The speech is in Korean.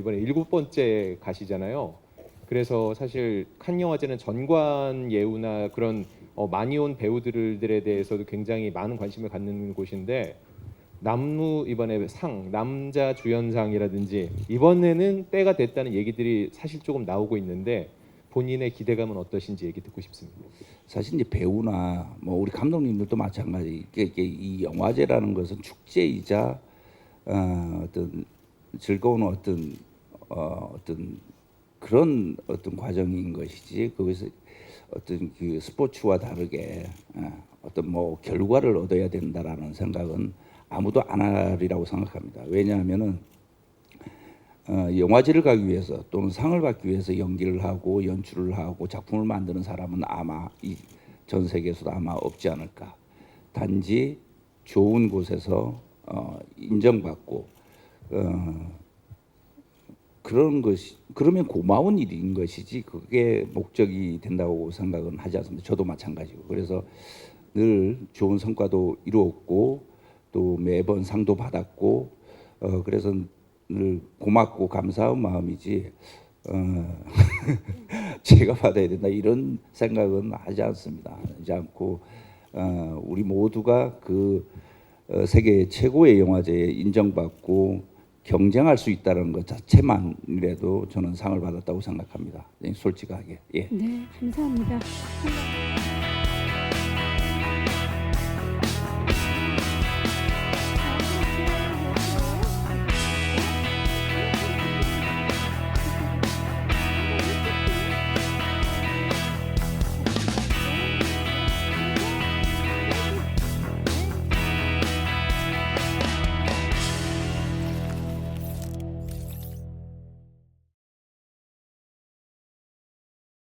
이번에 일곱 번째 가시잖아요. 그래서 사실 칸 영화제는 전관 예우나 그런 어, 많이 온 배우들에 대해서도 굉장히 많은 관심을 갖는 곳인데 남무 이번에 상 남자 주연상이라든지 이번에는 때가 됐다는 얘기들이 사실 조금 나오고 있는데 본인의 기대감은 어떠신지 얘기 듣고 싶습니다. 사실 이제 배우나 뭐 우리 감독님들도 마찬가지. 이게, 이 영화제라는 것은 축제이자 어, 어떤 즐거운 어떤 어, 어떤 그런 어떤 과정인 것이지 거기서 어떤 그 스포츠와 다르게 어, 어떤 뭐 결과를 얻어야 된다라는 생각은 아무도 안 하리라고 생각합니다. 왜냐하면은 어, 영화제를 가기 위해서 또는 상을 받기 위해서 연기를 하고 연출을 하고 작품을 만드는 사람은 아마 이 전 세계에서도 아마 없지 않을까. 단지 좋은 곳에서 어, 인정받고 어, 그런 것이 그러면 고마운 일인 것이지 그게 목적이 된다고 생각은 하지 않습니다. 저도 마찬가지고 그래서 늘 좋은 성과도 이루었고 또 매번 상도 받았고 어, 그래서 늘 고맙고 감사한 마음이지 어, 제가 받아야 된다 이런 생각은 하지 않습니다. 하지 않고 어, 우리 모두가 그 어, 세계 최고의 영화제에 인정받고 경쟁할 수 있다는 것 자체만이라도 저는 상을 받았다고 생각합니다. 네, 솔직하게 예. 네, 감사합니다.